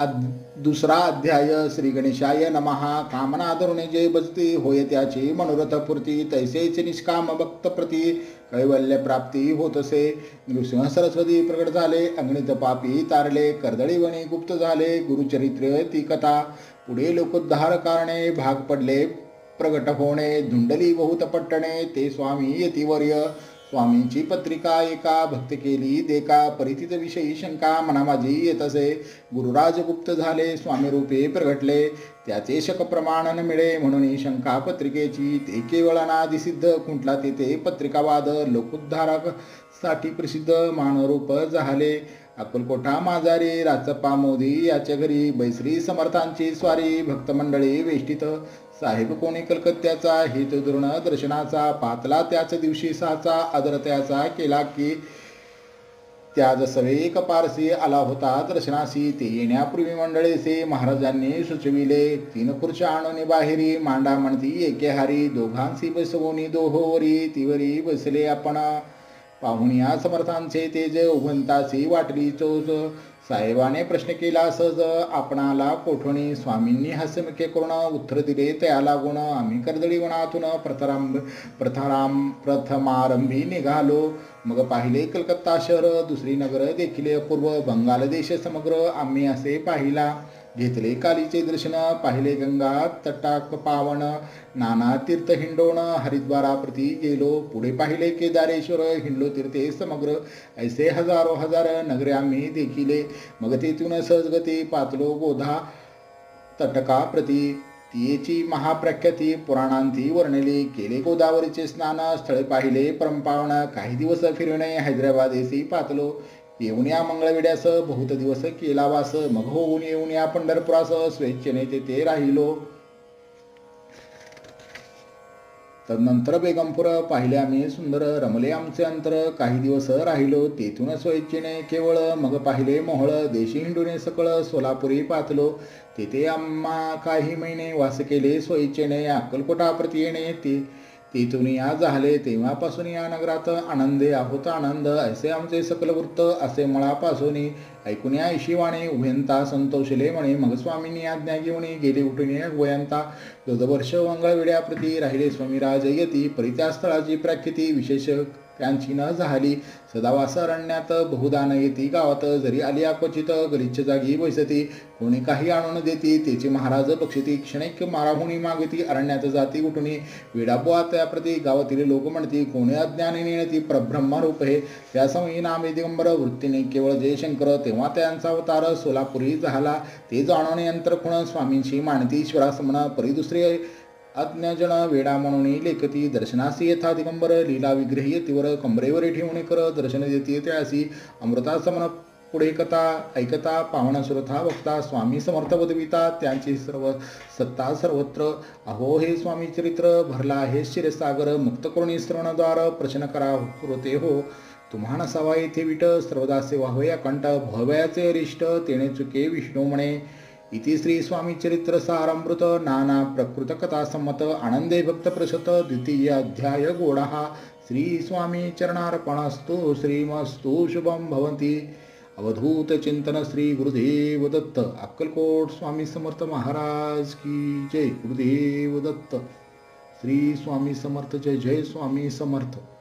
अद- दुसरा अध्याय श्री गणेशाय नमहा कामना धरुणे जे बजती होय त्याची मनोरथ पूर्ती तैसेच निष्काम भक्त प्रती कैवल्य प्राप्ती होत असे। नृसिंह सरस्वती प्रकट झाले अग्नित पापी तारले कर्दळी वणी गुप्त झाले गुरुचरित्र ती कथा। पुढे लोकोद्धार कारणे भाग पडले प्रगट होणे धुंडली बहुत पट्टणे ते स्वामी यतिवर्य। स्वामींची पत्रिका एका भक्त केली देका परिचित विषयी शंका मना माझी येत असे गुरुराज गुप्त झाले स्वामी रूपे प्रगटले. त्याचे शक प्रमाण न मिळे म्हणून शंका पत्रिकेची ते केवळ अनादिसिद्ध कुंटला तेथे पत्रिकावाद लोकोद्धारकसाठी प्रसिद्ध मानरूप झाले. अकुलकोठा माजारी राचप्पा मोदी याच्या घरी बैसरी समर्थांची स्वारी भक्तमंडळी वेष्टित. साहेब कोणी कलकत्त्याचा हेतू दुर्ण दर्शनाचा पातला त्याच दिवशी साचा आदर त्याचा केला की त्या सवे एक पारसी आला होता दर्शनासी. ते येण्यापूर्वी मंडळीसे महाराजांनी सुचविले तीन खुर्च्या आणून बाहेरी मांडा म्हणती एके हारी दोघांसी बसवोनी दोहोवरी तिवरी बसले आपण. पाहुण्या समर्थांचे तेज उभंतासी वाटली चोच साहेबाने प्रश्न केला सहज आपणाला कोठणी? स्वामींनी हास्यमुखे करून उत्तर दिले त्याला लागून आम्ही कर्दळी वनातून प्रथराम प्रथराम प्रथमारंभी निघालो. मग पाहिले कलकत्ता शहर दुसरी नगर देखील पूर्व बंगाल देश समग्र आम्ही असे पाहिला. घेतले. कालीचे दर्शन पाहिले गंगा तटाक पावन नाना तीर्थ हिंडोण हरिद्वाराप्रती गेलो. पुढे पाहिले केदारेश्वर हिंडलो तीर्थे समग्र. ऐसे हजारो हजार नगरे आम्ही देखिले. मग तेथून सहजगती पातलो गोधा तटका प्रती तियेची महाप्रख्याती पुराणांती वर्णिली. केले गोदावरीचे स्नान स्थळे पाहिले परंपावन काही दिवस फिरणे हैदराबाद येसी पातलो. येऊन या मंगळविड्यास बहुत दिवस केला वास मग होऊन येऊन या पंढरपुरास स्वेच्छेने तेथे राहिलो. तदनंतर बेगमपूर पाहिले आम्ही सुंदर रमले आमचे अंतर काही दिवस राहिलो तेथून स्वेच्छेने केवळ मग पाहिले मोहळ देशी हिंडूने सकळ सोलापुरी पातलो. तेथे आम्हा काही महिने वास केले स्वेच्छेने अक्कलकोटा प्रती येणे ते तिथून या झाले तेव्हापासून या नगरात आनंदे आहोत आनंद असे आमचे सकल वृत्त असे मळापासून ऐकून या ईशिवाने उभयंता संतोषले म्हणे मग स्वामींनी आज्ञा घेऊन गेले उठून या गोयंता. वर्ष मंगळवेड्याप्रती राहिले स्वामीराज राजयती परित्या स्थळाची प्राख्याती विशेष त्यांची न झाली. सदावास अरण्यात बहुदान येती गावात. जरी आली क्वचित गलिच्छ जागी बैसती. कोणी काही आणून देती त्याची महाराज बक्षिती क्षणिक माराहुणी मागती. अरण्यात जाती उठुनी. वेडापोआ त्याप्रती गावातील लोक म्हणती कोणी अज्ञानी नेणती प्रब्रह्मरूप हे. त्या समयी नामे दिगंबर वृत्तीने केवळ जयशंकर तेव्हा त्यांचा अवतार सोलापुरी झाला. ते जाणून यंत्र खुण स्वामींशी मानती ईश्वरासमन परी दुसरे अज्ञजन वेडा म्हणून लेखती दर्शनासी यथा दिगंबर लीला विग्रही तीवर कंबरेवर ठेवणे कर दर्शन देती त्यासी अमृता समन पुढे कथा ऐकता पावना सुरथा बघता स्वामी समर्थ पदविता त्यांची सर्व सत्ता सर्वत्र. अहो हे स्वामी चरित्र भरला हे शिरसागर मुक्त करुणी श्रवणद्वार प्रश्न करा होते हो. तुम्हा नसावा येथे विट सर्वदा सेवा होया कंठ भव्याचे अरिष्ट तेणे चुके विष्णू म्हणे. इति श्री स्वामी नाना प्रकृत कथा संमत आनंदे श्रीस्वामीचरणार्पणस्तु श्रीमस्तु शुभं भवन्ति। अवधूतचिन्तन श्रीगुरुदेव दत्त। अक्कलकोट स्वामी समर्थ महाराज की जय। गुरुदेव दत्त। श्री स्वामी समर्थ जय जय स्वामी समर्थ।